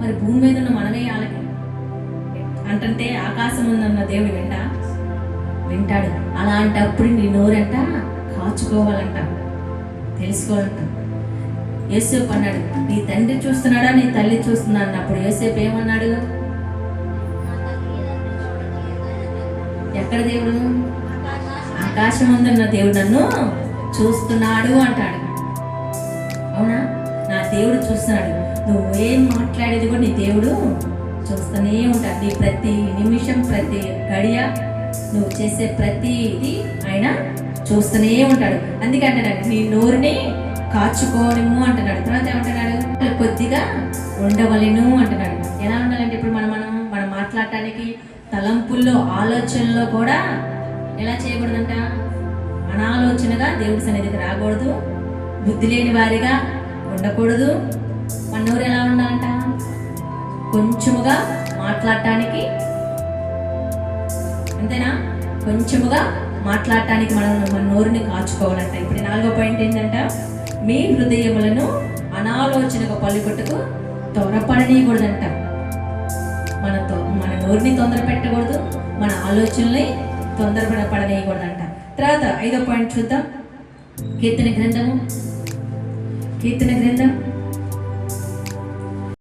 మరి భూమి మీద ఉన్న మనమే వాళ్ళకి అంటే ఆకాశం ఉందన్న దేవుడు వింటా వింటాడు. అలాంటప్పుడు నీ నోరంట కాచుకోవాలంట తెలుసుకోవాలంట. యేసేపు అన్నాడు నీ తండ్రి చూస్తున్నాడా నీ తల్లి చూస్తున్నా అన్నప్పుడు యేసేపు ఏమన్నాడు? ఎక్కడ దేవుడు? ఆకాశం ఉందన్న దేవుడు నన్ను చూస్తున్నాడు అంటాడు. అవునా? నా దేవుడు చూస్తున్నాడు. నువ్వేం మాట్లాడేది కూడా నీ దేవుడు చూస్తూనే ఉంటాడు. నీ ప్రతి నిమిషం ప్రతి గడియ నువ్వు చేసే ప్రతిది ఆయన చూస్తూనే ఉంటాడు. అందుకే అంటున్నాడు నీ నోరుని కాచుకోనిము అంటున్నాడు. తర్వాత ఏమంటున్నాడు? కొద్దిగా ఉండవలను అంటున్నాడు. ఎలా ఉండాలంటే ఇప్పుడు మనం మనం మనం మాట్లాడటానికి తలంపుల్లో ఆలోచనలో కూడా ఎలా చేయకూడదంట? అనాలోచనగా దేవుడి సన్నిధికి రాకూడదు. బుద్ధి లేని వారిగా ఉండకూడదు. మన నోరు ఎలా ఉండాలంట కొంచెముగా మాట్లాడటానికి అంతేనా? కొంచెముగా మాట్లాడటానికి మనం మన నోరుని కాచుకోవాలంట. ఇప్పుడు నాలుగో పాయింట్ ఏంటంట? మీ హృదయములను అనాలోచనకు పలుకొట్టుకు త్వరపడనీయకూడదంట. మనతో మన నోరుని తొందర పెట్టకూడదు మన ఆలోచనల్ని తొందరపడ పడనీయకూడదంట తర్వాత ఐదో పాయింట్ చూద్దాం. కీర్తన గ్రంథము. కీర్తన గ్రంథం.